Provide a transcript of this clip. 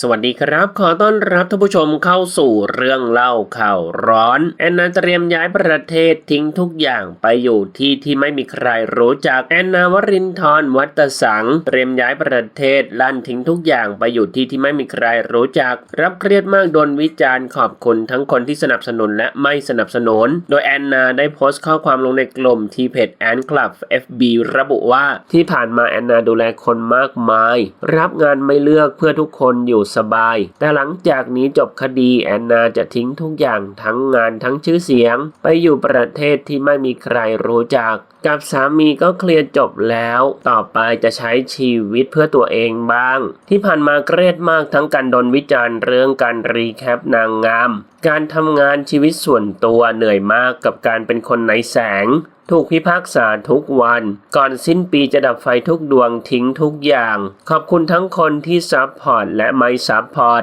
สวัสดีครับ ขอต้อนรับท่านผู้ชมเข้าสู่เรื่องเล่าข่าวร้อน แอนนาเตรียมย้ายประเทศทิ้งทุกอย่างไปอยู่ที่ที่ไม่มีใครรู้จักแอนนาวรินทร์วัตสัง เตรียมย้ายประเทศลั่นทิ้งทุกอย่างไปอยู่ที่ที่ไม่มีใครรู้จัก รับเครียดมากโดนวิจารณ์ขอบคุณทั้งคนที่สนับสนุนและไม่สนับสนุน โดยแอนนาได้โพสต์ข้อความลงในกลุ่มที่เพจแอนคลับ FB ระบุว่าที่ผ่านมาแอนนาดูแลคนมากมาย รับงานไม่เลือกเพื่อทุกคนอยู่สบาย แต่หลังจากนี้จบคดีแอนนาจะทิ้งทุกอย่างทั้งงานทั้งชื่อเสียง ไปอยู่ประเทศที่ไม่มีใครรู้จัก กับสามีก็เคลียร์จบแล้ว ต่อไปจะใช้ชีวิตเพื่อตัวเองบ้าง ที่ผ่านมาเครียดมากทั้งการโดนวิจารณ์เรื่องการรีแคปนางงาม การทำงานชีวิตส่วนตัวเหนื่อยมากกับการเป็นคนในแสง ถูกพิพากษาทุกวัน ก่อนสิ้นปีจะดับไฟทุกดวงทิ้งทุกอย่าง ขอบคุณทั้งคนที่ซับพอร์ตและไม่ซับพอร์ต